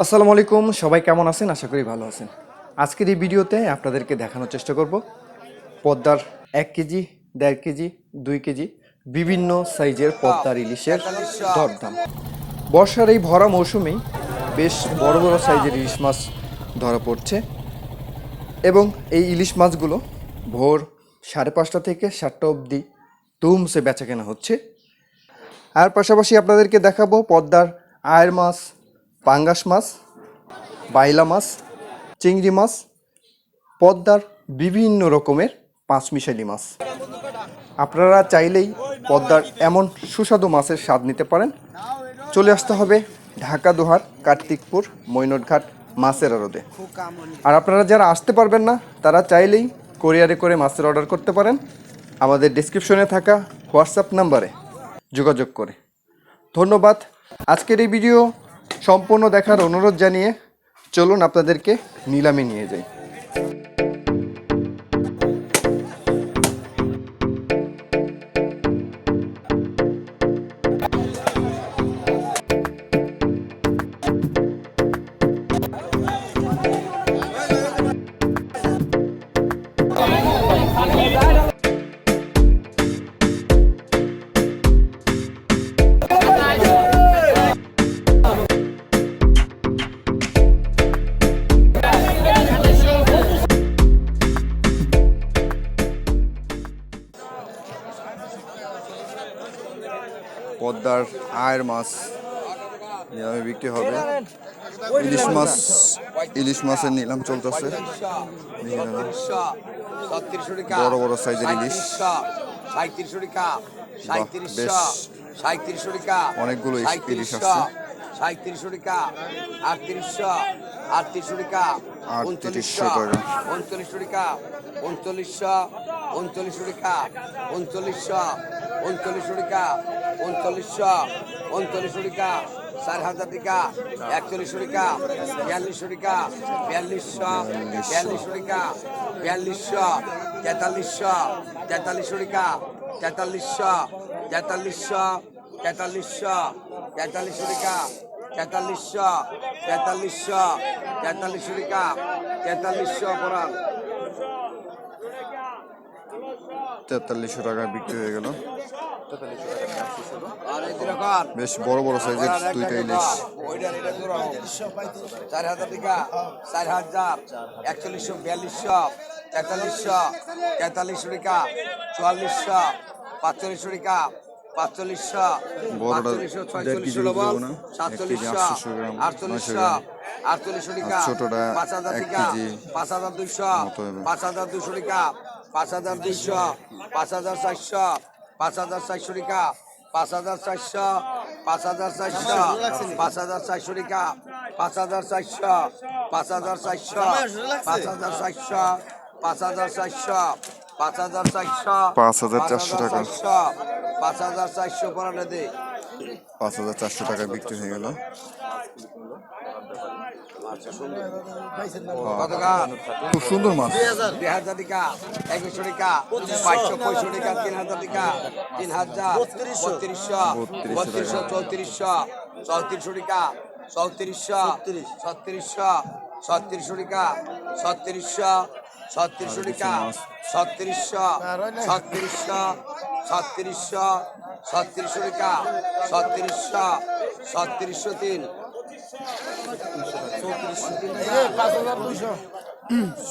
আসসালামু আলাইকুম সবাই কেমন আছেন? আশা করি ভালো আছেন। আজকের এই ভিডিওতে আপনাদেরকে দেখানোর চেষ্টা করব পদ্মার এক কেজি দেড় কেজি দুই কেজি বিভিন্ন সাইজের পদ্মার ইলিশের দরদাম। বর্ষার এই ভরা মৌসুমেই বেশ বড় বড় সাইজের ইলিশ মাছ ধরা পড়ছে এবং এই ইলিশ মাছগুলো ভোর সাড়ে পাঁচটা থেকে সাতটা অবধি তুমসে বেচা কেনা হচ্ছে। আর পাশাপাশি আপনাদেরকে দেখাবো পদ্মার আয়ের মাছ পাঙ্গাস মাছ, বাইলা মাছ, চিংড়ি মাছ, পদ্মার বিভিন্ন রকমের পাঁচমিশালি মাছ। আপনারা চাইলেই পদ্মার এমন সুস্বাদু মাছের স্বাদ নিতে পারেন। চলে আসতে হবে ঢাকা, দোহার, কার্তিকপুর মৈনটঘাট মাছের আড়তে। আর আপনারা যারা আসতে পারবেন না, তারা চাইলেই কোরিয়ারে করে মাছের অর্ডার করতে পারেন। আমাদের ডিসক্রিপশনে থাকা হোয়াটসঅ্যাপ নাম্বারে যোগাযোগ করে। ধন্যবাদ। আজকের এই ভিডিও সম্পূর্ণ দেখার অনুরোধ জানিয়ে চলুন আপনাদেরকে নিলামে নিয়ে যাই। আয়ের মাছ নিলামে বিক্রি হবে ইলিশ মাছ ইলিশ মাছের নিলাম চলতেছে বড় বড় সাইজের ইলিশ অনেকগুলো ইলিশ আসছে। সাঁত্রিশশো টাকা আটত্রিশশো টাকা। উনচল্লিশশো টাকা উনচল্লিশশো উনচল্লিশশো টাকা উনচল্লিশশো উনচল্লিশশো টাকা উনচল্লিশশো উনচল্লিশশো টাকা, চার হাজার টাকা একচল্লিশশো টাকা বিয়াল্লিশশো টাকা, বিয়াল্লিশশো বিয়াল্লিশশো টাকা, বিয়াল্লিশশো, তেতাল্লিশশো তেতাল্লিশশো টাকা, তেতাল্লিশশো তেতাল্লিশশো তেতাল্লিশশো তেতাল্লিশশো টাকা, তেতাল্লিশশো তেতাল্লিশশো তেতাল্লিশশো টাকা, তেতাল্লিশশো পড়ান তেতাল্লিশশো টাকা বিক্রি হয়ে গেল। বেশ বড় বড় সাইজের দুইটা ইলিশ। চার হাজার টাকা চার হাজার। একচল্লিশশো বিয়াল্লিশশো তেতাল্লিশশো তেতাল্লিশশো টাকা চুয়াল্লিশশো পাঁচচল্লিশশো টাকা পাঁচচল্লিশশো ছয়চল্লিশশো লবণ সাতচল্লিশশো আটচল্লিশশো টাকা পাঁচ হাজার টাকা পাঁচ হাজার দুইশো পাঁচ হাজার দুশো টাকা পাঁচ হাজার দুইশো পাঁচ হাজার চারশো পাঁচ হাজার চারশো টাকা পাঁচ হাজার চারশো পাঁচ হাজার চারশো পাঁচ হাজার চারশো টাকা পাঁচ হাজার চারশো পাঁচ হাজার চারশো পাঁচ হাজার চারশো পাঁচ হাজার চারশো পাঁচ হাজার চারশো পাঁচ হাজার চারশো টাকা। পাঁচ হাজার চারশো পড়ানো দে পাঁচ হাজার চারশো টাকা বিক্রি হয়ে গেল খুব সুন্দর মাছ। দুই হাজার টাকা একুশশো টাকা পাঁচশো পঁয়ষট্টি টাকা তিন হাজার টাকা তিন হাজার বত্রিশশো বত্রিশশো চৌত্রিশশো চৌত্রিশশো টাকা চৌত্রিশশো ছত্রিশশো ছত্রিশশো টাকা ছত্রিশশো ছত্রিশশো টাকা ছত্রিশশো ছত্রিশশো ছত্রিশশো ছত্রিশশো টাকা ছত্রিশশো ছত্রিশশো তিন।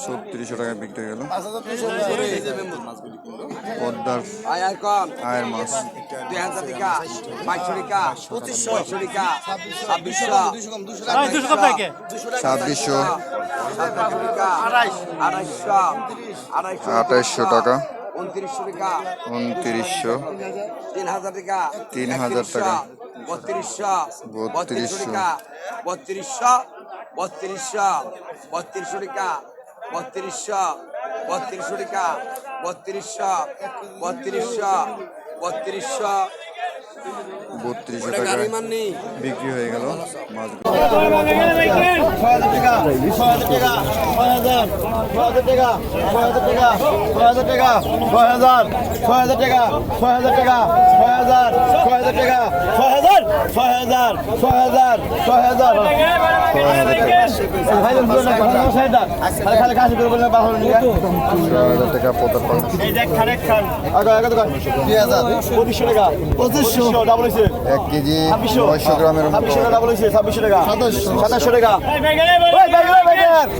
ছত্রিশশো টাকা বিক্রি হয়ে গেল। পদ্মার আয়ের মাছ। দুই হাজার টাকা বাইশশো টাকা পঁচিশশো টাকা ছাব্বিশশো আঠাইশশো টাকা। উনত্রিশশো টাকা। উনত্রিশশো। তিন হাজার টাকা। তিন হাজার টাকা। বত্রিশশো। বত্রিশশো। বত্রিশশো। বত্রিশশো বত্রিশশো টাকা বত্রিশশো বত্রিশশো টাকা বত্রিশশো বত্রিশশো টাকা বিক্রি হয়ে গেল মাছগুলো ছয় হাজার টাকা ছয় হাজার টাকা ছয় হাজার টাকা ছয় হাজার টাকা ছয় হাজার টাকা ছয় হাজার ছয় হাজার ছয় হাজার ছয় হাজার এক কেজি গ্রামের ছাব্বিশশো টাকা সাতাশশো টাকা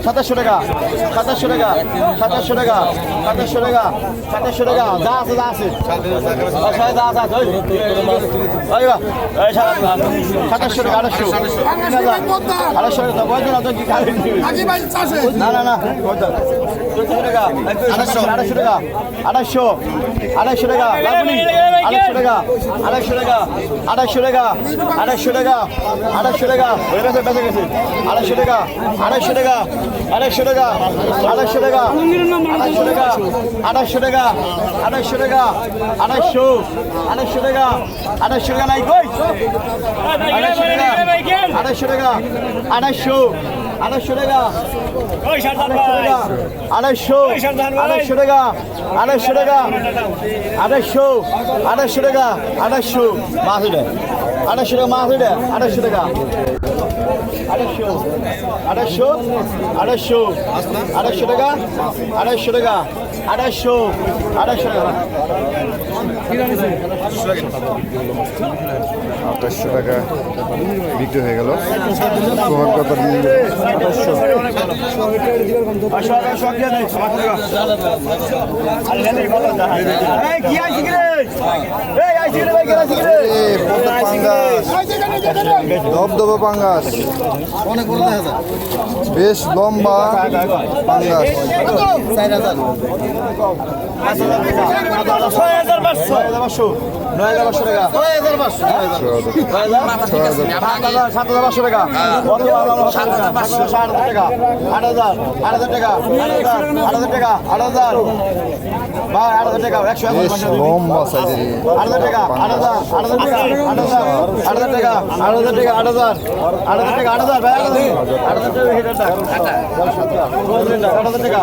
সাতাশশো টাকা সাতাশশো টাকা সাতাশশো টাকা সাতাশশো টাকা সাতাশশো টাকা। যা আছে যা আছে। যা আছে সাতাশশো টাকা আড়াইশো আড়াইশো টাকা বলছো না কি খালি? না না না চোদ্দশো টাকা আড়াইশো আড়াইশো টাকা আড়াইশো আড়াইশো টাকা আড়াইশো টাকা আড়াইশো টাকা আড়াইশো টাকা আড়াইশো টাকা আড়াইশো টাকা। আড়াইশো টাকা আড়াইশো টাকা আড়াইশো টাকা আড়াইশো টাকা আড়াইশো টাকা আড়াইশো টাকা আড়াইশো টাকা আড়াইশো আড়াইশো টাকা আড়াইশো টাকা নাই কই আড়াইশো টাকা আড়াইশো টাকা আড়াইশো আড়াইশো টাকা আড়াইশো আড়াইশো টাকা আড়াইশো টাকা আড়াইশো আড়াইশো টাকা আড়াইশো মাছ আড়াইশো টাকা মাছ আড়াইশো টাকা আড়াইশো আড়াইশো আড়াইশো আড়াইশো টাকা আড়াইশো টাকা আড়াইশো আড়াইশো টাকা। আঠাশশো টাকা বিক্রি হয়ে গেল। দবদবে পাঙ্গাস। বেশ লম্বা পাঙ্গাস। চার হাজার। পাঁচশো নয় হাজার পাঁচশো টাকা নয় হাজার পাঁচশো হাজার সাত হাজার পাঁচশো টাকা সাত হাজার পাঁচশো ষাট হাজার টাকা আট হাজার আট হাজার টাকা আট হাজার টাকা আট হাজার ভাই আট হাজার টাকা একশো লম্বা সাইজের হাজার হাজার আট হাজার টাকা আট হাজার আট হাজার টাকা আট হাজার টাকা আট হাজার আট হাজার টাকা আট হাজার ভাই আট হাজার আট হাজার টাকা হেটার টাকা আট হাজার টাকা দু হাজার টাকা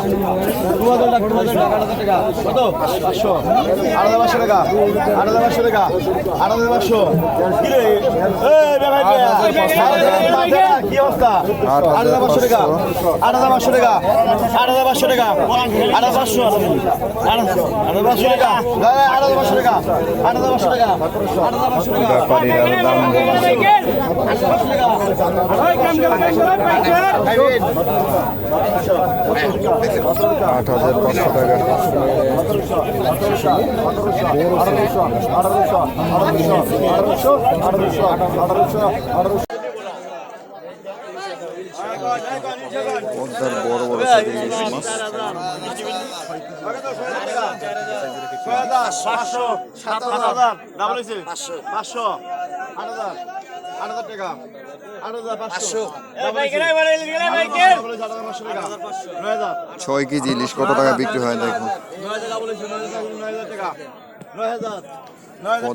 দু হাজার টাকা আট হাজার টাকা কত পাঁচশো আট হাজার পাঁচশো টাকা আট হাজার পাঁচশো টাকা আট হাজার পাঁচশো কি অবস্থা আট হাজার পাঁচশো টাকা আট হাজার পাঁচশো টাকা আট হাজার পাঁচশো টাকা আট হাজার পাঁচশো আট হাজার পাঁচশো টাকা আট হাজার পাঁচশো টাকা আট হাজার পাঁচশো টাকা আট হাজার পাঁচশো টাকা আট হাজার পাঁচশো টাকা পদ্মার বড় বড় পাঁচশো, সাত হাজার, পাঁচশো, আট হাজার আট হাজার টাকা। ছয় কেজি ইলিশ কত টাকা বিক্রি হয় দেখুন। নয় হাজার টাকা নয় হাজার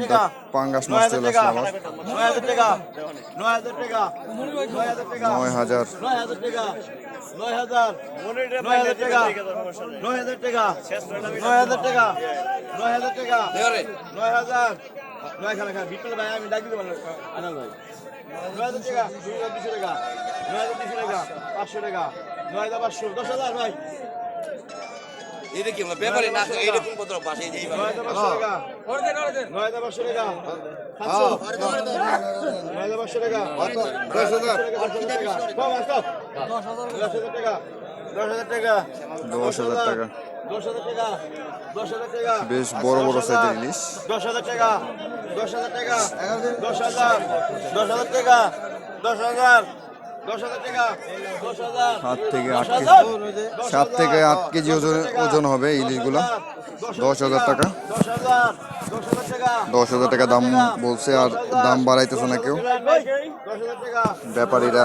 টাকা পাঙ্গাস নয় মাছ হাজার চলে আসলো আবার। নয় হাজার। নয় হাজার। নয় হাজার। টাকা নয় হাজার। টাকা নয় হাজার। টাকা নয় হাজার। টাকা নয় হাজার। নয় হাজার। টাকা নয় হাজার নয় খানা খানা বিট্টল ভাই আমি ডাক আনাল ভাই। টাকা দুই হাজার টাকা নয় হাজার টাকা পাঁচশো টাকা নয় হাজার পাঁচশো দশ হাজার ভাই এটা কি ব্যাপারে না এইরকম কত পাশে এই নয় হাজার টাকা নয় হাজার টাকা দশ হাজার টাকা দশ হাজার টাকা। বেশ বড় বড় সাইজের ইলিশ দশ হাজার টাকা দশ হাজার টাকা দশ হাজার দশ হাজার টাকা দশ হাজার সাত থেকে আট কেজি সাত থেকে আট কেজি ওজন ওজন হবে ইলিশগুলো দশ হাজার টাকা দশ হাজার টাকা দাম বলছে আর দাম বাড়াইতেছে না কেউ ব্যাপারীরা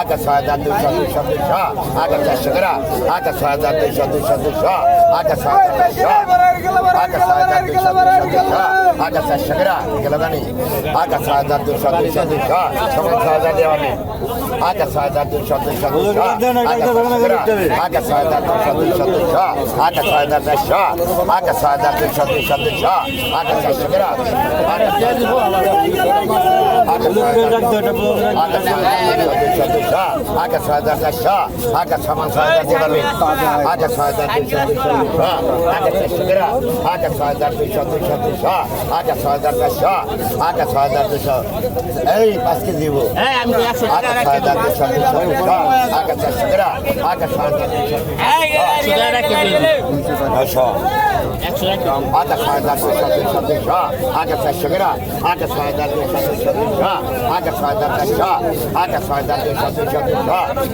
ಆಕಾಶವಾದ ದೃಶ್ಯ ದೃಶ್ಯ ದೃಶ್ಯ ಆಕಾಶ ಶಿಖರ ಆಕಾಶವಾದ ದೃಶ್ಯ ದೃಶ್ಯ ದೃಶ್ಯ ಆಕಾಶವಾದ ದೃಶ್ಯ ಆಕಾಶವಾದ ದೃಶ್ಯ ದೃಶ್ಯ ದೃಶ್ಯ ಆಕಾಶ ಶಿಖರ ಕೆಲವನಿ ಆಕಾಶವಾದ ದೃಶ್ಯ ದೃಶ್ಯ ದೃಶ್ಯ ಸಮಸ್ಯಾದ ದೇವನೇ ಆಕಾಶವಾದ ದೃಶ್ಯ ದೃಶ್ಯ ದೃಶ್ಯ ಆಕಾಶವಾದ ದೃಶ್ಯ ದೃಶ್ಯ ದೃಶ್ಯ ಆಕಾಶವಾದ ದೃಶ್ಯ ಆಕಾಶವಾದ ದೃಶ್ಯ ದೃಶ್ಯ ದೃಶ್ಯ ಆಕಾಶ ಶಿಖರ ಆಕಾಶ ಆಕಾಶ হাজার দুশো আগে ছয় হাজার চারশো আগে সমান ছয় হাজার দেবালু আগে ছয় হাজার দুইশো দুইশো দুশো আগে চারশো তেরো আগে ছয় হাজার দুইশো দুইশো দুশো আগে ছয় হাজার চারশো আগে ছয় হাজার দুশো এই পাঁচ কেজি দিব আগে ছয় হাজার দুশো দুশো দুশো আগে চারশো তেরো আগে ছয় হাজার দুইশো দুশো আগে ছয় হাজার দুশো দুশো দুশো আগে চারশো তেরো আগে ছয় হাজার দুশো দুশো দুশো আগে ছয় হাজার চারশো আগে ছয় হাজার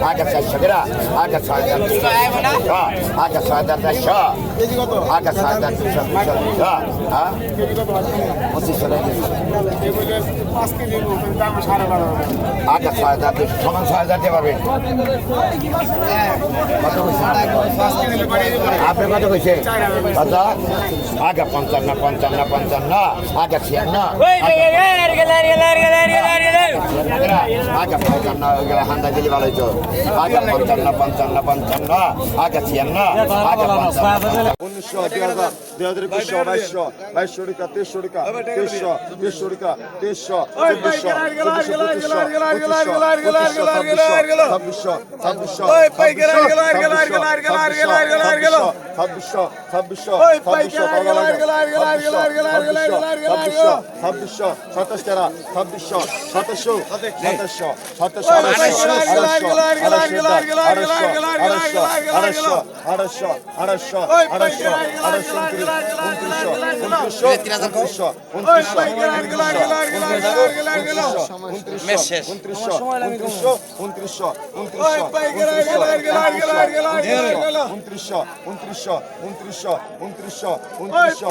আকাশ সাগরা আকাশ সাগর আকাশ সাগর আকাশ সাগর পঁচিশ আকাশ সাগর সমান ছয় হাজার দিতে পারবেন আপনি কত কইছে কত আগে পঞ্চান্ন পঞ্চান্ন পঞ্চান্ন আগে ছিয়ান্ন আগে পঞ্চান্ন গেলে হান্দা দিলি ভালো হইতো আগে পঞ্চান্ন পঞ্চান্ন পঞ্চান্ন আগে ছিয়ান্ন আগে পঞ্চান্ন উনিশশো দুই হাজার দুই হাজার একুশশো বাইশশো বাইশশো টাকা তেইশশো টাকা তেইশশো তেইশশো টাকা তেইশশো চব্বিশশো চব্বিশশো ছাব্বিশশো ছাব্বিশশো ছাব্বিশশো ছাব্বিশশো ছাব্বিশশো সাতাশ টাকা ছাব্বিশশো সাতাশশো সাতাশশো সাতাশশো আড়াইশো আড়াইশো আড়াইশো আড়াইশো উনত্রিশশো উনত্রিশশো উনত্রিশশো উনত্রিশশো উনত্রিশশো উনত্রিশশো উনত্রিশশো উনত্রিশশো উনত্রিশশো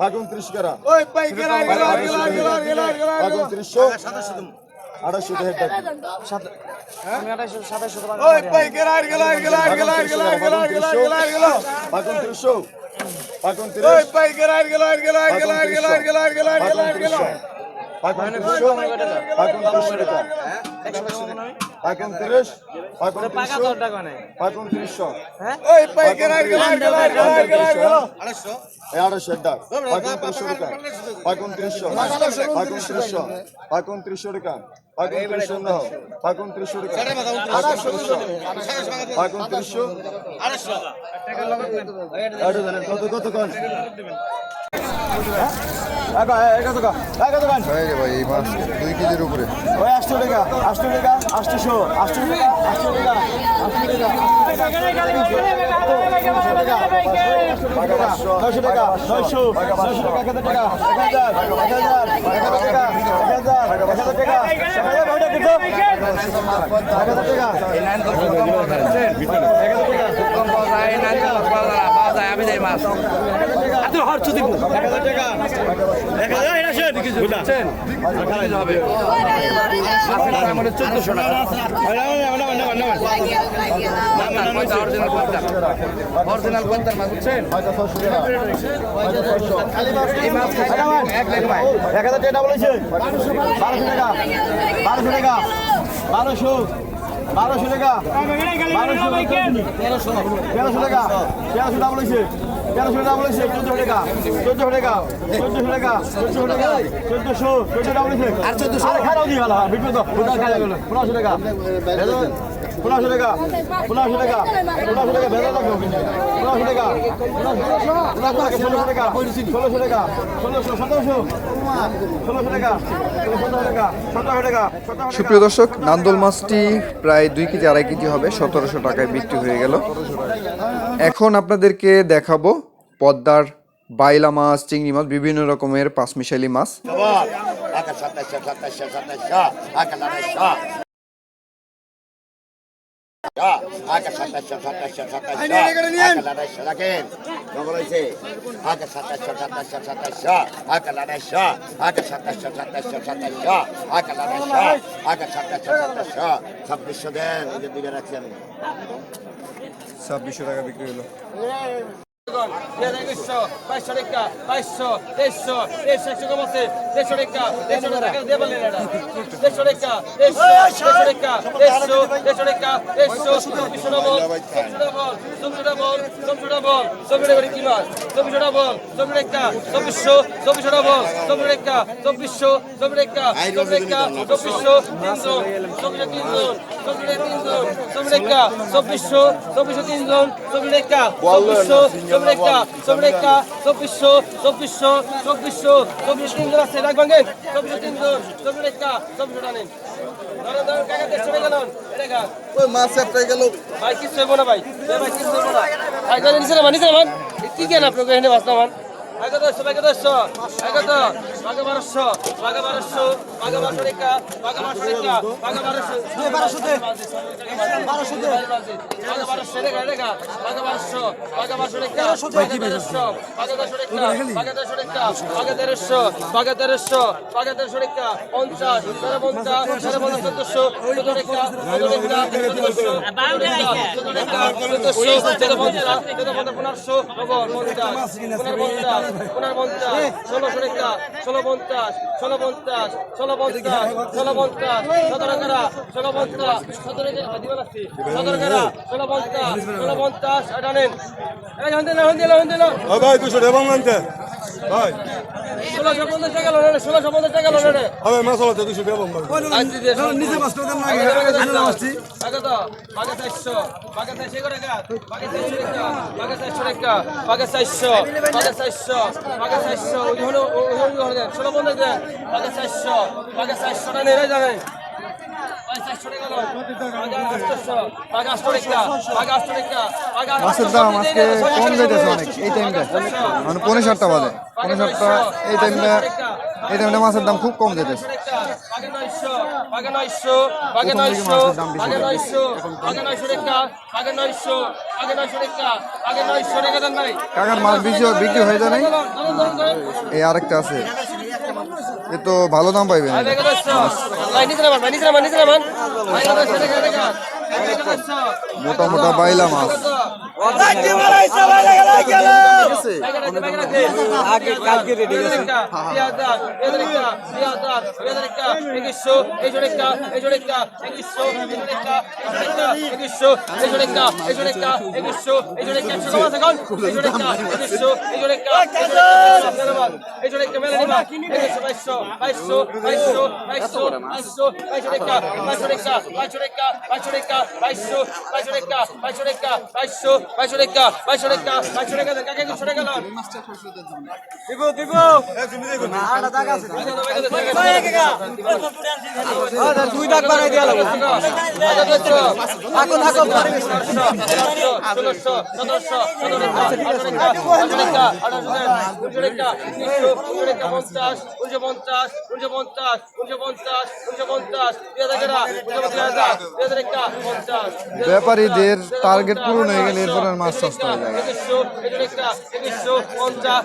ভাগ উনত্রিশ কারা ভাগ উনত্রিশশো আড়াইশো দেড় টাকা ভাগ উনত্রিশশো ভাগ উনত্রিশ টাকা পঁয়ত্রিশ পঁয়ত্রিশশো আড়াইশো। টাকা। পঁয়ত্রিশশো হ্যাঁ। টাকা পঁয়ত্রিশশো পঁয়ত্রিশশো পঁয়ত্রিশশো টাকা। পঁয়ত্রিশশো না। পঁয়ত্রিশশো টাকা। পঁয়ত্রিশশো কত কত কত ভাই এই মাছ দুই কেজির উপরে ওই আটশো টাকা আটশো টাকা আটশোশো আটশো টাকা আটশো টাকা নয়শো টাকা নয়শো নয়শো টাকা এক হাজার টাকা এক হাজার এক হাজার টাকা এক হাজার এক হাজার টাকা এক হাজার কয়টা এক হাজার টাকা এক হাজার টাকা হাজার টাকা বলেছে বারোশো টাকা বারোশো টাকা বারোশো বারোশো টাকা তেরোশো টাকা তেরোশো টাকা বলেছে তেরোশো টাকা বলেছে? চোদ্দশো টাকা। চোদ্দশো টাকা। চোদ্দশো টাকা। চোদ্দশো টাকা। চোদ্দশো। চোদ্দ টাকা বলেছে? আর চোদ্দশো? খারাপ দিয়ে ভালো বিক্রি তো কোথাও গেল। পনেরোশো টাকা। পনেরোশো টাকা। পনেরোশো টাকা। পনেরোশো টাকা পনেরোশো টাকা। পনেরোশো টাকা। ষোলোশো ষোলোশো সতেরোশো। সুপ্রিয় দর্শক নান্দল মাছটি প্রায় দুই কেজি আড়াই কেজি হবে। সতেরোশো টাকায় বিক্রি হয়ে গেল। এখন আপনাদেরকে দেখাবো পদ্মার বাইলা মাছ চিংড়ি মাছ বিভিন্ন রকমের পাঁচমিশালি মাছ ছাব্বিশ দেন দুইটা রাখছি আমি ছাব্বিশশো টাকা বিক্রি হলো। বাইশশো টাকা বাইশশো তেইশশো তেইশশো একশো কম আছে দেড়শো টাকা দেড়শো টাকা দিয়ে বললেন এটা দেড়শো টাকা দেড়শো দেড়শো টাকা দেড়শো দেড়শো টাকা দেড়শো চব্বিশশো ডবল চব্বিশশো ডবল চব্বিশশো ডবল চব্বিশশো করে কি মাস চব্বিশশো ডবল চব্বিশ টাকা চব্বিশশো চব্বিশশো ডবল চব্বিশ টাকা চব্বিশশো চব্বিশ টাকা চব্বিশ টাকা চব্বিশশো তিনশো চব্বিশশো তিনশো চব্বিশ তিনশো চব্বিশ টাকা চব্বিশশো চব্বিশশো তিনজন চব্বিশ টাকা চব্বিশশো চৌরেকা চৌরেকা চব্বিশশো চব্বিশশো চব্বিশশো চব্বিশ তিন জন আছে রাগ ভাঙেন। চব্বিশ তিন জন চৌরেকা চব্বিশশো টানেন। ভাই কিছু হইব না ভাই। ভাই কিছু হইব না। ভাই নিচে নামান নিচে নামান কি কেন আপনাকে এখানে বাঁচলাম নামান আগে দশশো আগে দশশো আগে তো আগে বারোশো আগে বারোশো আগে বারোশো রেখা আগে বারোশো রেখা আগে বারোশো বারোশো বারোশো দে বারোশো রেখা রেখা আগে বারোশো আগে বারোশো রেখা আগে তেরোশো আগে দশশো রেখা আগে দশশো রেখা আগে তেরোশো আগে তেরোশো আগে তেরোশো রেখা পঞ্চাশ তেরো পঞ্চাশ তেরো পঞ্চাশ চোদ্দশো চোদ্দ রেখা চোদ্দ রেখা চোদ্দশো চোদ্দ রেখা চোদ্দশো পঞ্চাশ চোদ্দ পঞ্চাশ পনেরোশো পনেরো পঞ্চাশ উনপঞ্চাশ ষোলোশো একটা ষোলো পঞ্চাশ ষোলো পঞ্চাশ ষোলো পঞ্চাশ ষোলো পঞ্চাশ সতেরো কারা ষোলো পঞ্চাশ সতেরো হ্যাঁ, সতেরো কারা ষোলো পঞ্চাশ ষোলো পঞ্চাশ আটানেন ভাই দুশো এবং আনতে। ভাই। ষোলোশো পঞ্চাশ টাকা লোন ষোলোশো পঞ্চাশ টাকা লোন হবে মাছ হলো দুশো এবং নিজে মাছ কত বাগে চারশো বাগে চারশো টাকা বাগে চারশো টাকা বাগে চারশো আগে চারশো ওই হলো ওই হলো দেন ষোলো পঞ্চাশ দেন আগে চারশো আগে চারশোটা নেই জানেন মাছের দাম আজকে কম যাইতেছে অনেক এই টাইমটা মানে পনেরো সাতটা বাজে পনেরো সাতটা এই টাইমটা এই টাইমটা মাছের দাম খুব কম যেতেছে কাকার মাছ বিক্রি বিক্রি হয়ে যায় নাই এই আরেকটা আছে এ তো ভালো দাম পাইবেন মোটা মোটা বাইলা মাছ কালকে রেডি একুশশো এই জোরেকা এই জোরেকা একুশশো বাইশো বাইশো রেখা বাইশো রেখা বাইশো বাইশো রেখা বাইশো রেখা বাইশো রেখা কাকে একশো রেখা লন দিব দিব দুই দাগ বানাই দিয়া লাগবে থাকো থাকো সতেরোশো সতেরোশো পঞ্চাশ উনিশশো পঞ্চাশ উনিশশো পঞ্চাশ উনিশশো পঞ্চাশ উনিশশো পঞ্চাশ দুই হাজার দুই হাজার দুই হাজার ব্যাপারীদের টার্গেট পূরণ হয়ে গেলে এরপর আর মাছ সস্তা হয়ে যাবে পঞ্চাশ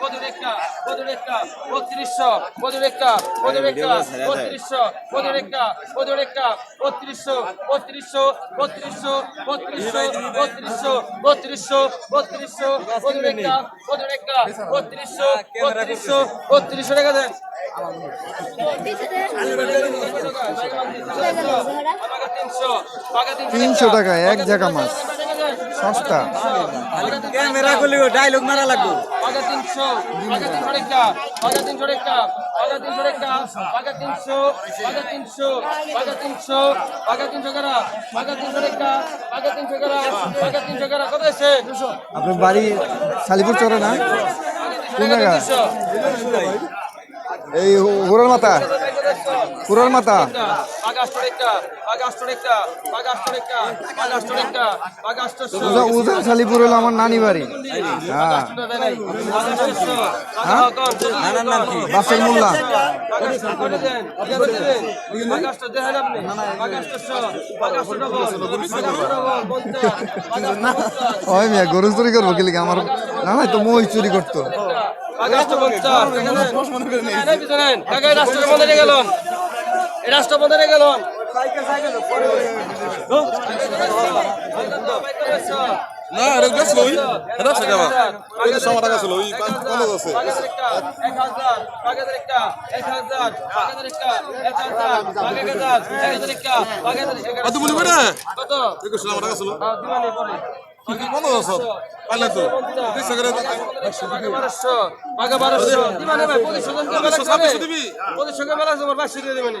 বত্রিশশো বত্রিশশো বত্রিশশো বত্রিশশো বত্রিশশো বত্রিশশো বত্রিশশো বত্রিশশো বত্রিশশো বত্রিশশো পঁচিশ একটা বত্রিশশো বত্রিশশো বত্রিশশো টাকা দেন। তিনশো টাকায় এক জায়গা মাছ। সস্তা। ক্যামেরা করলে ডায়লগ মারা লাগবে। আগা তিনশো আগা তিনশো একটা আগা তিনশো একটা আগা তিনশো একটা আগা তিনশো আগা তিনশো আগা তিনশো আগা তিনশো করা আগা তিনশো একটা আগা তিনশো করা আগা তিনশো করা কত আছে আপনার বাড়ি শালিপুর চরে না? কোন জায়গা? এই হুরার মাথা হুরার মাথা শালিপুর হলো আমার নানি বাড়ি। হ্যাঁ। বাসের মোল্লা ওই মিয়া গরু চুরি করব কি আমার না না তো মই চুরি করতো। রাষ্ট্রপতি গেলেন রাষ্ট্রপতি। গেলেন না এটা গাছ লই এটা সেটা আমার। ওই যে সময় টাকা ছিল ওই পাঁচ আছে। এক হাজার বাগেদের একটা এক হাজার বাগেদের একটা এক হাজার বাগেদের একটা বাগেদের একটা কত বলি বেটা কত একুশ টাকা টাকা ছিল আহ, দিবানি পরে আছে করে দিবানি ভাই পঁচিশশো জন কে বেলা ছাব্বিশশো দিবি? পঁচিশশো কে বেলা তোমার বাইশশো দিয়ে দিবানি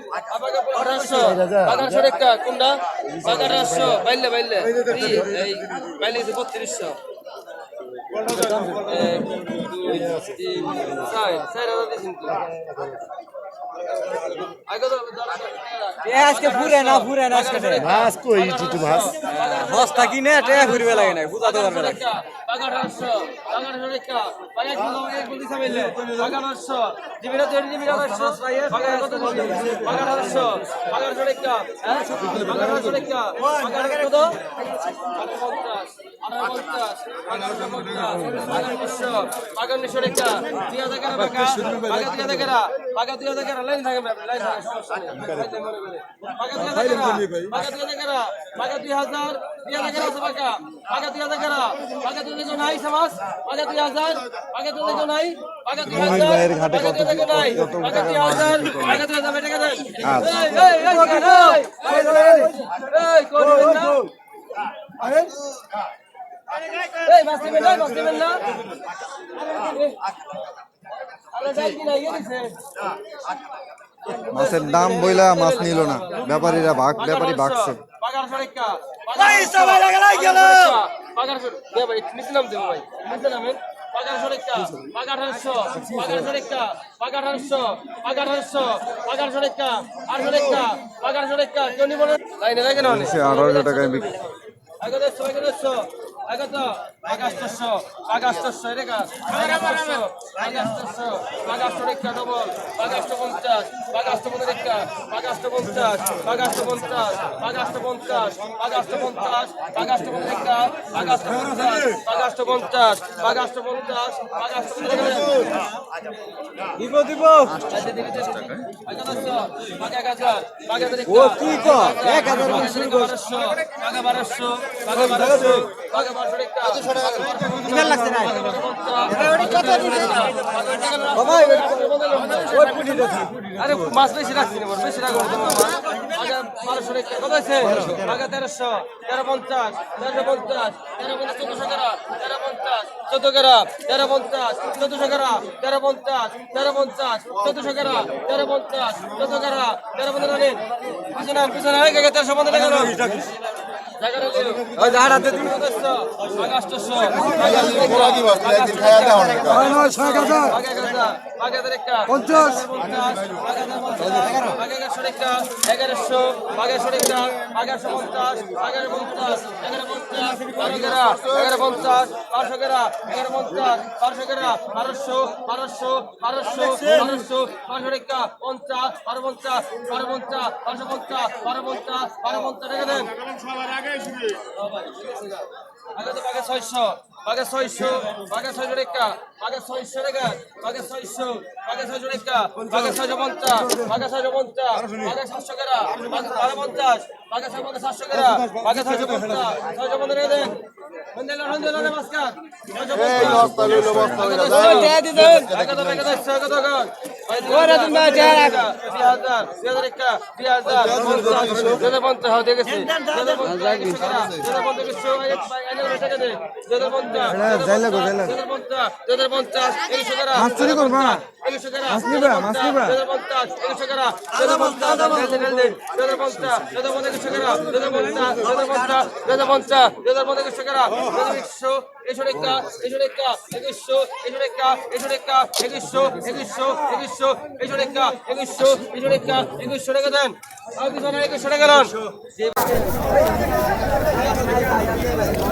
বাঘা চোদ্দশো টাকা কোনটা? বাগারশো বাইলে বাইলে। বত্রিশশো। আজকে ফুরে না ফুরে না আজকে মাছ কই টুটু মাছ বস্তা কিনে টেয়া ঘুরবে লাগে না বুঝাতে পারবে না। বাগারশো কত কত দুই হাজার হাজার টাকা আছে বাগা বাগা দুই হাজার টাকা দুই হাজার নাই সমাজ বাগা দুই নাই বাগা দুই হাজার ভাইয়ের ঘাটে দুই নাই কত দুই হাজার বাগা দুই আরে মাছের দাম বইলা মাছ নিল না ব্যাপারীরা ভাগ ব্যাপারী ভাগছে আঠারোশো টাকায় বিক্রি আগত আগাস্টশো আগাস্টশো রেখা আগাস্টশো আগাস্টশো আগাস্ট রেখা ডবল আগাস্ট পঞ্চাশ আগাস্ট রেখা আগাস্ট পঞ্চাশ আগাস্ট পঞ্চাশ আগাস্ট পঞ্চাশ আগাস্ট পঞ্চাশ আগাস্ট রেখা আগাস্ট পঞ্চাশ আগাস্ট পঞ্চাশ আগাস্ট পঞ্চাশ দিব দিব। ও কো বারোশো বাঘা বারোশো বারোশো আরে মাছ বেশি রাখছি না বেশি রাখব বারোশো টাকা কত আছে বাঘা তেরোশো তেরো পঞ্চাশ তেরো পঞ্চাশ তেরো পঞ্চাশ চোদ্দশো টাকা তেরো পঞ্চাশ চোদ্দ টাকা তেরো পঞ্চাশ চোদ্দশো টাকা তেরো পঞ্চাশ তেরো পঞ্চাশ চোদ্দশো টাকা তেরো পঞ্চাশ চোদ্দ টাকা তেরো পঞ্চাশ পিছনে পিছনে তেরোশো পঞ্চাশ টাকা পঞ্চাশ এগারোশো এগারোশো টাকা এগারোশো পঞ্চাশ এগারো পঞ্চাশ এগারো পঞ্চাশ বারো গেরা এগারো পঞ্চাশ বারোশো গেরা এগারো পঞ্চাশ বারোশো গেরা বারোশো বারোশো বারোশো বারোশো বারোশো টাকা পঞ্চাশ বারো পঞ্চাশ বারো পঞ্চাশ বারোশো পঞ্চাশ বারো পঞ্চাশ বারো পঞ্চাশ টাকা আগে বাগে ছয়শো বাগে ছয়শো বাগে ছয়শো টাকা বাগে ছয়শো টাকা বাগে ছয়শো বাগে ছয়শো টাকা বাগে ছয়শো পঞ্চাশ বাগে ছয়শো পঞ্চাশ বাগে সাতশো বাগে বারো পঞ্চাশ বাগে ছয় পঞ্চাশ সাতশো টাকা বাগে ছয়শো পঞ্চাশ ছয়শো পঞ্চাশ টাকা দেন হন্দেলো হন্দেলো রে মাস্কার ছয়শো পঞ্চাশ ওরে তুমি না যা রাখ 2000 2001 2000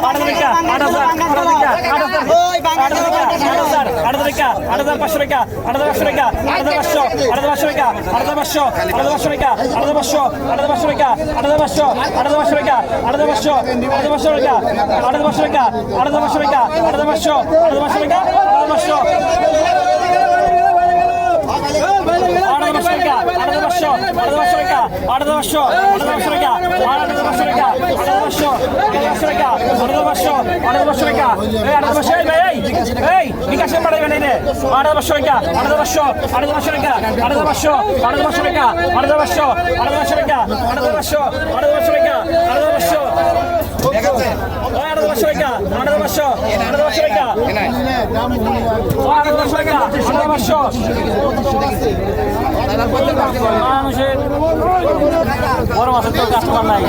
দেখেছি মাছ চুরি করবা মাছ নিবা মাছ নিবা এসো রেখা এসো রেখা একুশশো এসো রেখা এসো রেখা একুশশো একুশশো একুশশো এসো রেখা একুশশো এসো রেখা একুশশো টাকা দেন আর কিছু না একুশশো টাকা দেন সেই বাঙ্গাস একের বাঙ্গাস জলস্তি সাহেব ধরে নিয়ে এলো সেই বাঙ্গাস আয়, আয়, গেল, আয়, গেল, গেল। আয়, বাঙ্গাস গেল, বাঙ্গাস গেল, বাঙ্গাস গেল, বাঙ্গাস গেল। ওই, বাঙ্গাস গেল, বাঙ্গাস গেল। বিকাশে পাঠাবেন এই আড়াই পাঁচশো টাকা আড়াই পাঁচশো আড়াই পাঁচশো টাকা আড়াই পাঁচশো আড়াই পাঁচশো টাকা আড়াই পাঁচশো আড়াই পাঁচশো টাকা আড়াই পাঁচশো আড়াই পাঁচশো টাকা আড়াই পাঁচশো আড়াই পাঁচশো টাকা আড়াই পাঁচশো আড়াই পাঁচশো টাকা আড়াই পাঁচশো টাকা আড়াই পাঁচশো মানুষের বড় মাছের তো কাস্টমার নাই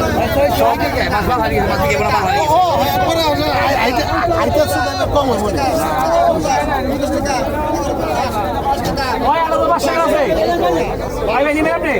কম আছে ভাই বেশি নেই আপনি